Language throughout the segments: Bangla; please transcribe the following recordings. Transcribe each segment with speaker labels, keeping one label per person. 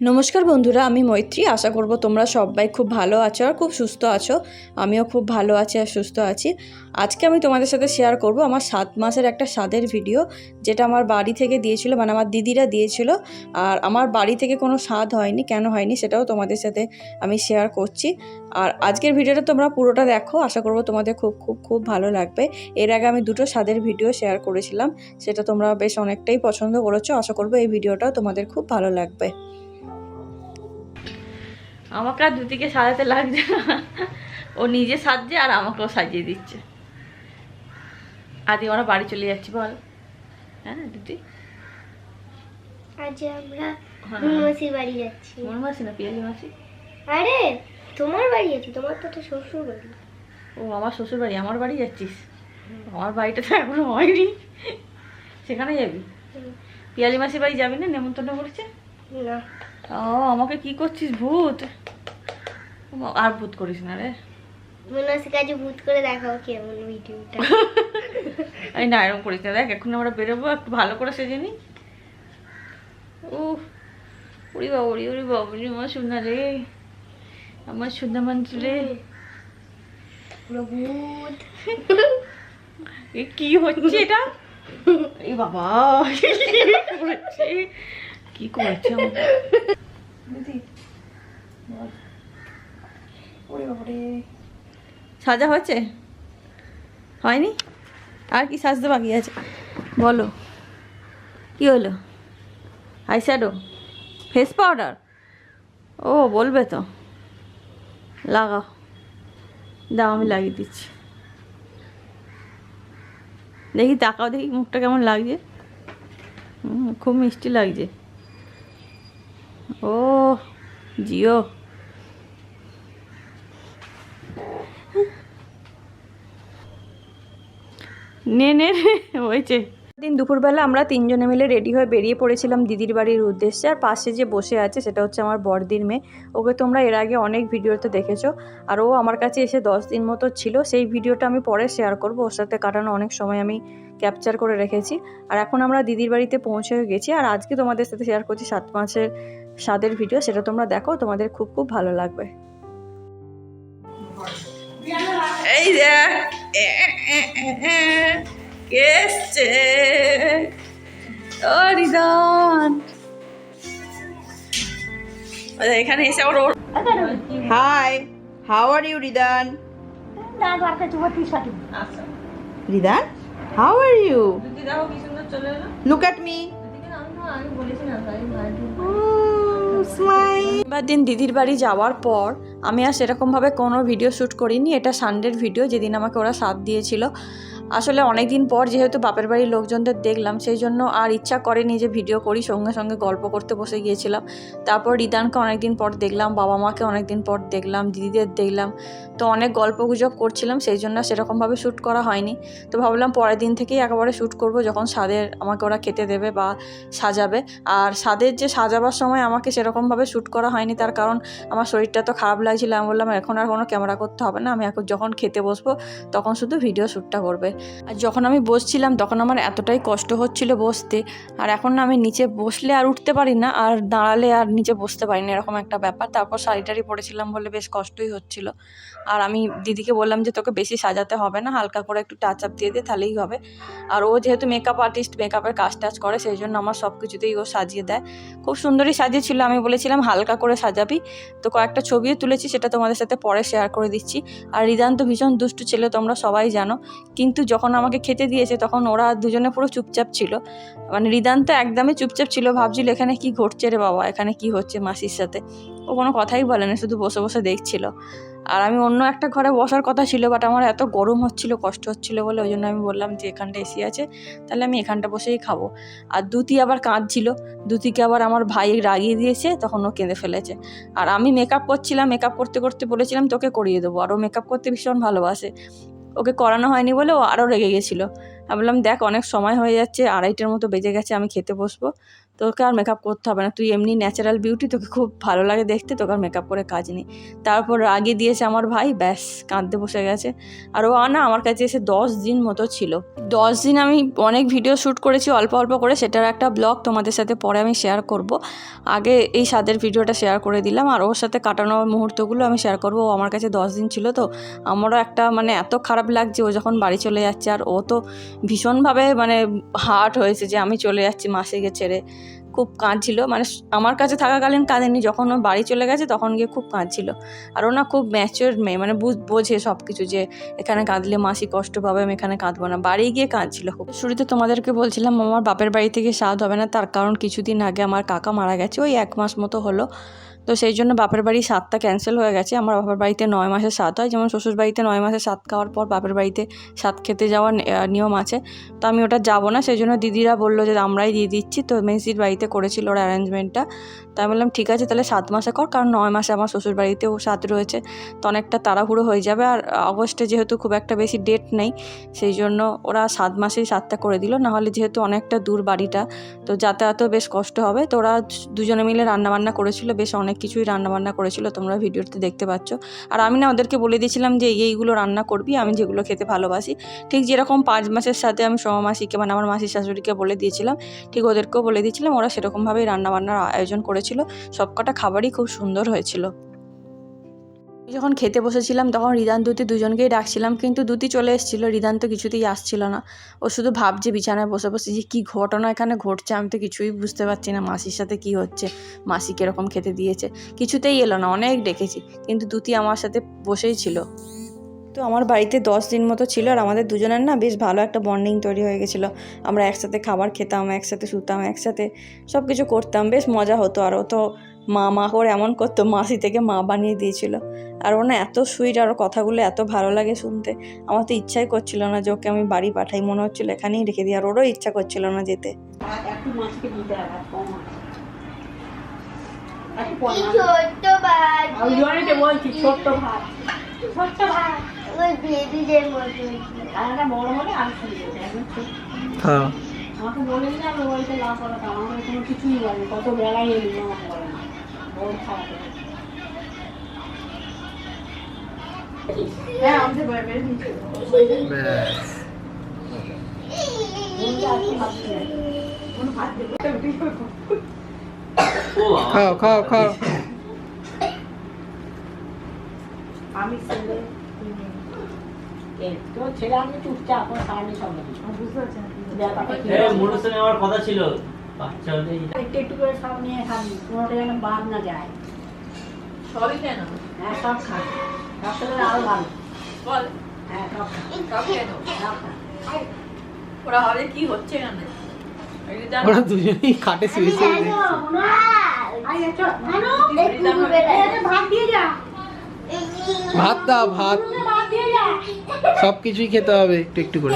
Speaker 1: নমস্কার বন্ধুরা, আমি মৈত্রী। আশা করব তোমরা সবাই খুব ভালো আছো আর খুব সুস্থ আছো। আমিও খুব ভালো আছি আর সুস্থ আছি। আজকে আমি তোমাদের সাথে শেয়ার করব আমার সাত মাসের একটা স্বাদের ভিডিও যেটা আমার বাড়ি থেকে দিয়েছিল মানে আমার দিদিরা দিয়েছিল। আর আমার বাড়ি থেকে কোনো স্বাদ হয়নি, কেন হয়নি সেটাও তোমাদের সাথে আমি শেয়ার করছি। আর আজকের ভিডিওটা তোমরা পুরোটা দেখো, আশা করব তোমাদের খুব খুব খুব ভালো লাগবে। এর আগে আমি দুটো স্বাদের ভিডিও শেয়ার করেছিলাম, সেটা তোমরা বেশ অনেকটাই পছন্দ করেছ। আশা করব এই ভিডিওটাও তোমাদের খুব ভালো লাগবে।
Speaker 2: আমাকে আর দুদিকে সাজাতে লাগছে না। ও নিজে সাজছে আর আমাকেও সাজিয়ে দিচ্ছে। আদি আমরা বাড়ি চলে যাচ্ছি বল। হ্যাঁ দিদি
Speaker 3: আজ আমরা
Speaker 2: হ্যাঁ।
Speaker 3: বাড়ি যাচ্ছি।
Speaker 2: মোর মাসি না পিয়ালি মাসি?
Speaker 3: আরে তোমার বাড়ি আছে তোমার তো তো শ্বশুর বাড়ি।
Speaker 2: ও আমার শ্বশুর বাড়ি আমার বাড়ি যাচ্ছিস? আমার বাড়িটা তো এখনও হয়নি। সেখানে যাবি? পিয়ালি মাসির বাড়ি যাবি না নেমন্তন্ন করেছে?
Speaker 3: না।
Speaker 2: ও আমাকে কি করছিস ভূত? আর ভূত করিস না রে।
Speaker 3: ভূত করে দেখাও কেমন ভিডিওটা।
Speaker 2: এই না এরকম করিস না। দেখ এখন আমরা বেরোবো একটু ভালো করে সেজে নি। ও উড়ি বাবা উড়ি উড়ি বাবা উড়ি আমার সোনা রে। আমার সোনা মাঞ্চ রে।
Speaker 3: পুরো ভূত।
Speaker 2: এ কি হচ্ছে এটা? এই বাবা কি করেছে? কি করেছে আমার? দিদি, বল। ওরে বাবা রে। সাজা হয়েছে? হয়নি? আর কি সাজতে বাকি আছে? বলো। কি হলো? Eye shadow face powder? ও, বলবে তো। লাগাও। দাও, আমি লাগিয়ে দিচ্ছি। দেখি, তাকাও, দেখি মুখটা কেমন লাগছে। খুব মিষ্টি লাগছে। ও, জিও। নে নে রে, হয়েছে
Speaker 1: দিন দুপুরবেলা আমরা তিনজনে মিলে রেডি হয়ে বেরিয়ে পড়েছিলাম দিদির বাড়ির উদ্দেশ্যে। আর পাশে যে বসে আছে সেটা হচ্ছে আমার বড়দির মেয়ে। ওকে তোমরা এর আগে অনেক ভিডিওতে দেখেছ। আর ও আমার কাছে এসে দশ দিন মতো ছিল। সেই ভিডিওটা আমি পরে শেয়ার করব। ওর সাথে কাটানো অনেক সময় আমি ক্যাপচার করে রেখেছি। আর এখন আমরা দিদির বাড়িতে পৌঁছে গেছি। আর আজকে তোমাদের সাথে শেয়ার করছি সাত মাসের স্বাদের ভিডিও সেটা তোমরা দেখো। তোমাদের খুব খুব ভালো লাগবে।
Speaker 2: এই দেখ কে এসছে ও রিদন এখানে এসে আবার ওর
Speaker 4: Hi, how are you, Ridan? Ridan, how are you?
Speaker 2: দিদি দেখো কি
Speaker 1: এবার দিন দিদির বাড়ি যাওয়ার পর আমি আর সেরকমভাবে কোনো ভিডিও শ্যুট করিনি। এটা সানডের ভিডিও যেদিন আমাকে ওরা সাথ দিয়েছিল। আসলে অনেক দিন পর যেহেতু বাপের বাড়ির লোকজনদের দেখলাম, সেই জন্য আর ইচ্ছা করেনি যে ভিডিও করি, সঙ্গে সঙ্গে গল্প করতে বসে গিয়েছিলাম। তারপর রিদানকে অনেকদিন পর দেখলাম বাবা মাকে অনেকদিন পর দেখলাম, দিদিদের দেখলাম। তো অনেক গল্প গুজব করছিলাম, সেই জন্য সেরকমভাবে শ্যুট করা হয়নি। তো ভাবলাম পরের দিন থেকেই একেবারে শ্যুট করব, যখন স্বাদের আমাকে ওরা খেতে দেবে বা সাজাবে। আর স্বাদের যে সাজাবার সময় আমাকে সেরকমভাবে শ্যুট করা হয়নি, তার কারণ আমার শরীরটা তো খারাপ লাগছিল। আমি বললাম, এখন আর কোনো ক্যামেরা করতে হবে না, আমি এখন যখন খেতে বসবো, তখন শুধু ভিডিও শ্যুটটা করবে। আর যখন আমি বসছিলাম, তখন আমার এতটাই কষ্ট হচ্ছিল বসতে। আর এখন না আমি নিচে বসলে আর উঠতে পারি না, আর দাঁড়ালে আর নিচে বসতে পারি না, এরকম একটা ব্যাপার। তারপর শাড়ি টাড়ি পরেছিলাম বলে বেশ কষ্টই হচ্ছিল। আর আমি দিদিকে বললাম যে, তোকে বেশি সাজাতে হবে না, হালকা করে একটু টাচ আপ দিয়ে দে, তাহলেই হবে। আর ও যেহেতু মেকআপ আর্টিস্ট মেকআপের কাজ টাজ করে, সেই জন্য আমার সব কিছুতেই ও সাজিয়ে দেয়। খুব সুন্দরই সাজিয়েছিল, আমি বলেছিলাম, হালকা করে সাজাবি। তো কয়েকটা ছবিও তুলেছি, সেটা তোমাদের সাথে পরে শেয়ার করে দিচ্ছি। আর রিদান তো ভীষণ দুষ্টু ছেলে, তোমরা সবাই জানো। কিন্তু যখন আমাকে খেতে দিয়েছে, তখন ওরা দুজনে পুরো চুপচাপ ছিল। মানে রিদান তো একদমই চুপচাপ ছিল, ভাবছিল এখানে কি ঘটছে রে বাবা, এখানে কি হচ্ছে মাসির সাথে। ও কোনো কথাই বলে না, শুধু বসে বসে দেখছিল। আর আমি অন্য একটা ঘরে বসার কথা ছিল বাট আমার এত গরম হচ্ছিল, কষ্ট হচ্ছিল বলে ওই জন্য আমি বললাম যে এখানটা এসি আছে, তাহলে আমি এখানটা বসেই খাব। আর দুতি আবার কাঁদছিল, দুতিকে আবার আমার ভাই রাগিয়ে দিয়েছে, তখন ও কেঁদে ফেলেছে। আর আমি মেকআপ করছিলাম মেকআপ করতে করতে বলেছিলাম, তোকে করিয়ে দেবো। আর ও মেকআপ করতে ভীষণ ভালোবাসে। ওকে করানো হয়নি বলে ও আরও রেগে গেছিল। আমি বললাম, দেখ, অনেক সময় হয়ে যাচ্ছে, আড়াইটার মতো বেজে গেছে, আমি খেতে বসবো। তোকে আর মেকআপ করতে হবে না। তুই এমনি ন্যাচারাল বিউটি তোকে খুব ভালো লাগে দেখতে, তোকে আর মেকআপ করে কাজ নেই। তারপর রাগে দিয়েছে আমার ভাই, ব্যাস, কাঁদতে বসে গেছে। আর ও আনা আমার কাছে এসে দশ দিন মতো ছিল। দশ দিন আমি অনেক ভিডিও শ্যুট করেছি, অল্প অল্প করে। সেটার একটা ব্লগ তোমাদের সাথে পরে আমি শেয়ার করব। আগে এই স্বাদের ভিডিওটা শেয়ার করে দিলাম। আর ওর সাথে কাটানো মুহূর্তগুলো আমি শেয়ার করব। ও আমার কাছে দশ দিন ছিল তো। আমারও একটা মানে এত খারাপ লাগছে, ও যখন বাড়ি চলে যাচ্ছে। আর ও তো ভীষণভাবে মানে হার্ট হয়েছে যে আমি চলে যাচ্ছি মাসিকে ছেড়ে। খুব কাঁদছিল। মানে আমার কাছে থাকাকালীন কাঁদেনি। যখন ওর বাড়ি চলে গেছে তখন গিয়ে খুব কাঁদছিল। আর ও না খুব ম্যাচিওর মেয়ে। মানে বুঝ বোঝে সব কিছু যে এখানে কাঁদলে মাসি কষ্ট পাবে, আমি এখানে কাঁদবো না। বাড়ি গিয়ে কাঁদছিল খুব। শুরুতে তোমাদেরকে বলছিলাম আমার বাপের বাড়ি থেকে স্বাদ হবে না। তার কারণ কিছুদিন আগে আমার কাকা মারা গেছে। ওই এক মাস মতো হলো। তো সেই জন্য বাপের বাড়ি স্বাদটা ক্যান্সেল হয়ে গেছে। আমার বাপের বাড়িতে নয় মাসের স্বাদ হয়। যেমন শ্বশুর বাড়িতে নয় মাসের স্বাদ খাওয়ার পর বাপের বাড়িতে স্বাদ খেতে যাওয়ার নিয়ম আছে। তো আমি ওটা যাব না। সেই জন্য দিদিরা বলল যে, আমরাই দিয়ে দিচ্ছি। তো মেসির বাড়িতে করেছিল ওর অ্যারেঞ্জমেন্টটা তো আমি বললাম, ঠিক আছে, তাহলে সাত মাসে কর, কারণ নয় মাসে আমার শ্বশুর বাড়িতেও স্বাদ রয়েছে। তো অনেকটা তাড়াহুড়ো হয়ে যাবে আর অগস্টে যেহেতু খুব একটা বেশি ডেট নেই, সেই জন্য ওরা সাত মাসেই সাতটা করে দিল। নাহলে যেহেতু অনেকটা দূর বাড়িটা, তো যাতায়াতও বেশ কষ্ট হবে। তো ওরা দুজনে মিলে রান্নাবান্না করেছিল, বেশ অনেক কিছুই রান্নাবান্না করেছিল, তোমরা ভিডিওতে দেখতে পাচ্ছ। আর আমি না ওদেরকে বলে দিয়েছিলাম যে এইগুলো রান্না করবি, আমি যেগুলো খেতে ভালোবাসি। ঠিক যেরকম পাঁচ মাসের সাথে আমি সোমামাসিকে মানে আমার মাসির শাশুড়িকে বলে দিয়েছিলাম, ঠিক ওদেরকেও বলে দিয়েছিলাম, ওরা সেরকমভাবেই রান্নাবান্নার আয়োজন করেছিল সবকটা খাবারই খুব সুন্দর হয়েছিল। যখন খেতে বসেছিলাম, তখন রিদান, দুতি দুজনকেই ডাকছিলাম, কিন্তু দুতি চলে এসেছিল, রিদান তো কিছুতেই আসছিল না। ও শুধু ভাবছে, বিছানায় বসে বসে যে কী ঘটনা এখানে ঘটছে, আমি তো কিছুই বুঝতে পারছি না, মাসির সাথে কি হচ্ছে, মাসি কীরকম খেতে দিয়েছে, কিছুতেই এলো না, অনেক ডেকেছি, কিন্তু দুতি আমার সাথে বসেই ছিল। তো আমার বাড়িতে দশ দিন মতো ছিল আর আমাদের দুজনের না বেশ ভালো একটা বন্ডিং তৈরি হয়ে গেছিল। আমরা একসাথে খাবার খেতাম একসাথে শুতাম একসাথে সব কিছু করতাম বেশ মজা হতো। আর ও তো মা মা করে এমন করতো মাসি থেকে মা বানিয়ে দিয়েছিল। আর ও না এত সুইট আর কথাগুলো এত ভালো লাগে শুনতে। আমার তো ইচ্ছাই করছিল না যে ওকে আমি বাড়ি পাঠাই। মনে হচ্ছিল এখানেই রেখে দিই। আর ওরও ইচ্ছা করছিল না যেতে।
Speaker 3: ছোট্ট ভাত
Speaker 2: ছোট্ট ভাত
Speaker 3: ওই বেবিদের মতো
Speaker 2: রান্নাটা বড় হলে আর সুবিধা
Speaker 4: হ্যাঁ।
Speaker 2: আমাকে বলে দিলে আমি বলতে লাভ করা তা কোনো কিছুই বলে কত বেলায় এলি আমাকে বলে না বল খাওয়া হ্যাঁ আমাদের বেড়ে বেড়ে
Speaker 4: খাও খাও খাও
Speaker 2: আমি ছেলে তোর ছেলে আমি চুপচাপ এখন সামনে সঙ্গে বুঝতে
Speaker 5: আমার কথা ছিল। বাচ্চা
Speaker 2: একটু একটু করে সব নিয়ে খাবি কোনোটা যেন বাদ না যায়।
Speaker 6: সবই কেন
Speaker 2: হ্যাঁ সব খা সব খেলে আরও ভালো।
Speaker 6: বল।
Speaker 2: হ্যাঁ সব খা
Speaker 6: সব কেন ওরা হবে কি হচ্ছে কেন
Speaker 4: ওরা দুজনেই খাটে শুয়ে শুয়ে
Speaker 2: ভাত দিয়ে যা।
Speaker 4: ভাত। সব কিছুই খেতে হবে একটু একটু করে।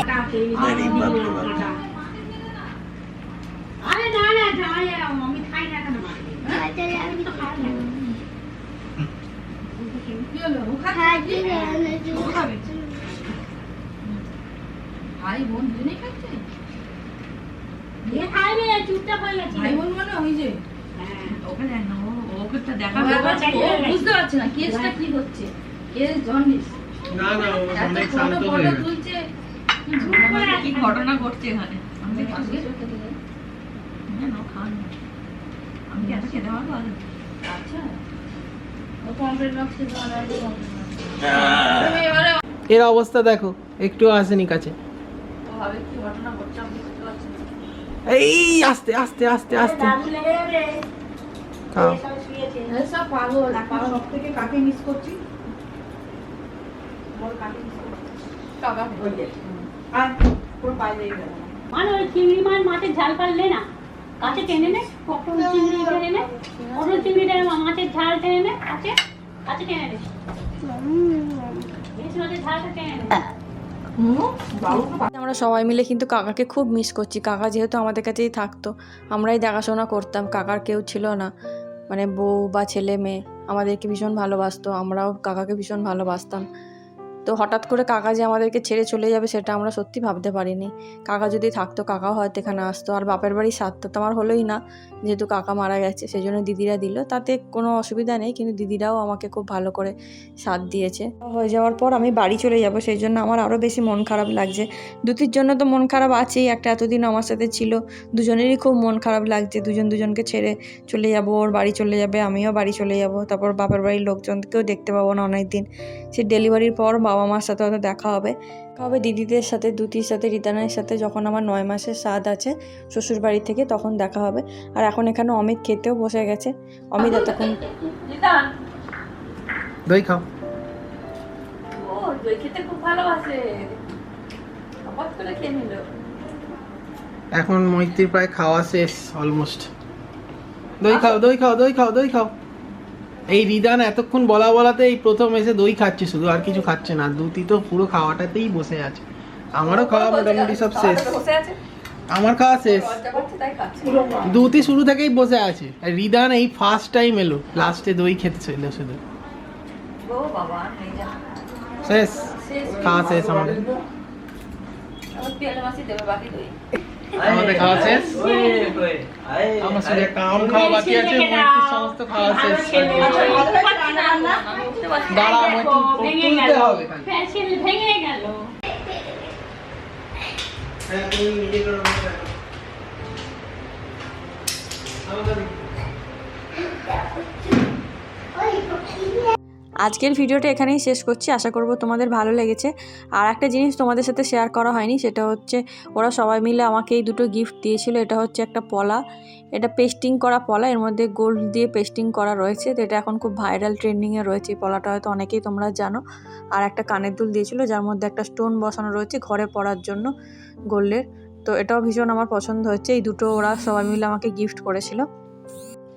Speaker 6: ভাই বোন খাচ্ছে?
Speaker 2: হয়ে
Speaker 6: ভাই বোন মানে ওই যে?
Speaker 2: হ্যাঁ।
Speaker 6: ওখানে ওকে দেখা। বুঝতে পারছে না কেসটা কি হচ্ছে? কেস জন্ডিস
Speaker 4: না না ও
Speaker 6: এত ফটো ফটো তুলছে কি ঘটনা ঘটছে এখানে? আমি তো আজকে না না খান আমি কি এত খেতে পারব আচ্ছা। ও কমপ্লেন বক্সে তুমি
Speaker 4: এর অবস্থা দেখো একটু আসেনি কাছে।
Speaker 6: ও ভাবে কি ঘটনা ঘটছে আমি বুঝতে পারছি না।
Speaker 4: এই আস্তে আস্তে আস্তে আস্তে। খাও।
Speaker 6: সব পাগল। পাগল
Speaker 2: সব থেকে কাকে মিস করছি
Speaker 6: কাকা
Speaker 2: আর পুরো বাইরে গেল মানে ওই চিংড়ি মাছ মাছের ঝাল পারলে না? কাছে টেনে নে কখন চিংড়ি টেনে নে অন্য চিংড়ি টেনে মাছের ঝাল টেনে নে কাছে কাছে টেনে নে। মাছের ঝালটা টেনে নে।
Speaker 1: আমরা সবাই মিলে কিন্তু কাকাকে খুব মিস করছি। কাকা যেহেতু আমাদের কাছেই থাকতো আমরাই দেখাশোনা করতাম। কাকার কেউ ছিল না। মানে বউ বা ছেলে মেয়ে আমাদেরকে ভীষণ ভালোবাসতো আমরাও কাকাকে ভীষণ ভালোবাসতাম। তো হঠাৎ করে কাকা যে আমাদেরকে ছেড়ে চলে যাবে সেটা আমরা সত্যি ভাবতে পারিনি। কাকা যদি থাকতো, কাকাও হয়তো এখানে আসতো। আর বাপের বাড়ি সাথ তো আমার হলোই না। যেহেতু কাকা মারা গেছে সেই জন্য দিদিরা দিল। তাতে কোনো অসুবিধা নেই, কিন্তু দিদিরাও আমাকে খুব ভালো করে সাথ দিয়েছে। হয়ে যাওয়ার পর আমি বাড়ি চলে যাব, সেই জন্য আমার আরও বেশি মন খারাপ লাগছে। দুটির জন্য তো মন খারাপ আছেই, একটা এতদিন আমার সাথে ছিল। দুজনেরই খুব মন খারাপ লাগছে, দুজন দুজনকে ছেড়ে চলে যাব, ওর বাড়ি চলে যাবে, আমিও বাড়ি চলে যাব। তারপর বাপের বাড়ির লোকজনকেও দেখতে পাবো না অনেক দিন সে ডেলিভারির পর বাবা মার সাথে হয়তো দেখা হবে। হবে দিদিদের সাথে দুতির সাথে রিতানের সাথে যখন আমার নয় মাসের স্বাদ আছে শ্বশুর বাড়ি থেকে তখন দেখা হবে। আর এখন এখানে অমিত খেতেও বসে গেছে। অমিত এতক্ষণ
Speaker 4: দই খাও।
Speaker 6: দই খেতে খুব ভালোবাসে। করে খেয়ে নিল।
Speaker 4: এখন মৈত্রীর প্রায় খাওয়া শেষ অলমোস্ট দই খাও দই খাও দই খাও দই খাও। এই রিদান এতক্ষণ বলা বলাতে এই প্রথম এসে দই খাচ্ছে শুধু আর কিছু খাচ্ছে না। দুটি তো পুরো খাওয়াটাতেই বসে আছে। আমারও খাওয়া মোটামুটি সব শেষ। আমার খাওয়া শেষ। দুটি শুরু থেকেই বসে আছে। রিদান এই ফার্স্ট টাইম এলো। লাস্টে দই খেতে ছিল শুধু। শেষ। খাওয়া শেষ আমাদের। আমাদের খাওয়া শেষ? আমার শুধু একটা আম খাওয়া বাকি আছে মৈত্রীর সমস্ত খাওয়া শেষ। দাঁড়া মৈত্রী তুলতে হবে। আমাদের
Speaker 1: আজকের ভিডিওটা এখানেই শেষ করছি। আশা করব তোমাদের ভালো লেগেছে। আর একটা জিনিস তোমাদের সাথে শেয়ার করা হয়নি, সেটা হচ্ছে ওরা সবাই মিলে আমাকে এই দুটো গিফট দিয়েছিল। এটা হচ্ছে একটা পলা। এটা পেস্টিং করা পলা। এর মধ্যে গোল্ড দিয়ে পেস্টিং করা রয়েছে। তো এটা এখন খুব ভাইরাল ট্রেন্ডিংয়ে রয়েছে। এই পলাটা হয়তো অনেকেই তোমরা জানো। আর একটা কানের দুল দিয়েছিল, যার মধ্যে একটা স্টোন বসানো রয়েছে ঘরে পড়ার জন্য গোল্ডের। তো এটাও ভীষণ আমার পছন্দ হচ্ছে। এই দুটো ওরা সবাই মিলে আমাকে গিফট করেছিল।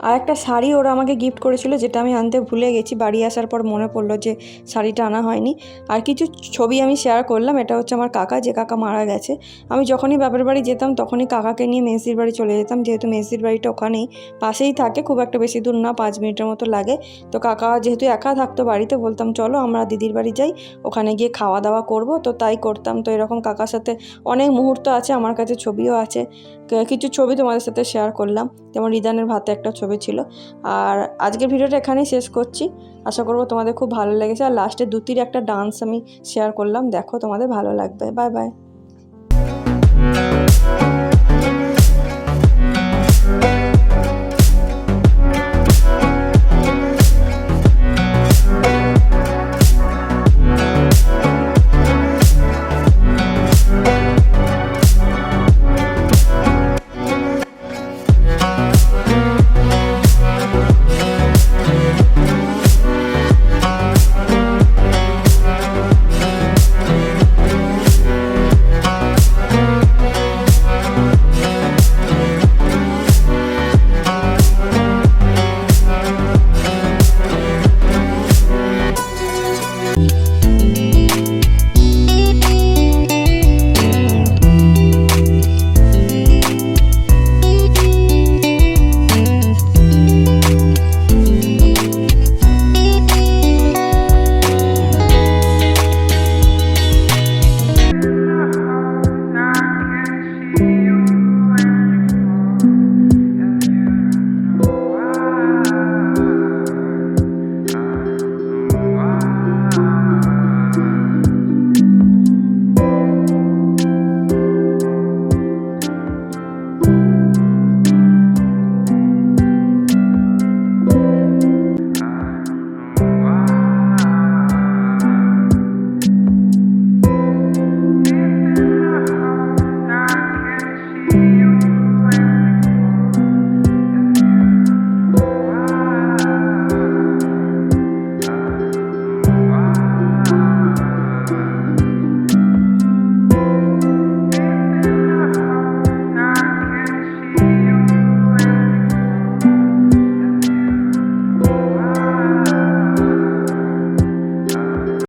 Speaker 1: আর একটা শাড়ি ওরা আমাকে গিফট করেছিল, যেটা আমি আনতে ভুলে গেছি। বাড়ি আসার পর মনে পড়ল যে শাড়িটা আনা হয়নি। আর কিছু ছবি আমি শেয়ার করলাম, এটা হচ্ছে আমার কাকা, যে কাকা মারা গেছে। আমি যখনই বাপের বাড়ি যেতাম, তখনই কাকাকে নিয়ে মেসির বাড়ি চলে যেতাম। যেহেতু মেসির বাড়িটা ওখানেই, পাশেই থাকে, খুব একটা বেশি দূর না, পাঁচ মিনিটের মতো লাগে। তো কাকা যেহেতু একা থাকতো বাড়িতে, বলতাম, চলো, আমরা দিদির বাড়ি যাই, ওখানে গিয়ে খাওয়া দাওয়া করব। তো তাই করতাম। তো এরকম কাকার সাথে অনেক মুহূর্ত আছে, আমার কাছে ছবিও আছে। কিছু ছবি তোমাদের সাথে শেয়ার করলাম। যেমন রিদানের ভাতে একটা ছবি সবই ছিল। আর আজকের ভিডিওটা এখানেই শেষ করছি। আশা করব তোমাদের খুব ভালো লেগেছে। আর লাস্টে দুতির একটা ডান্স আমি শেয়ার করলাম। দেখো তোমাদের ভালো লাগবে। Bye bye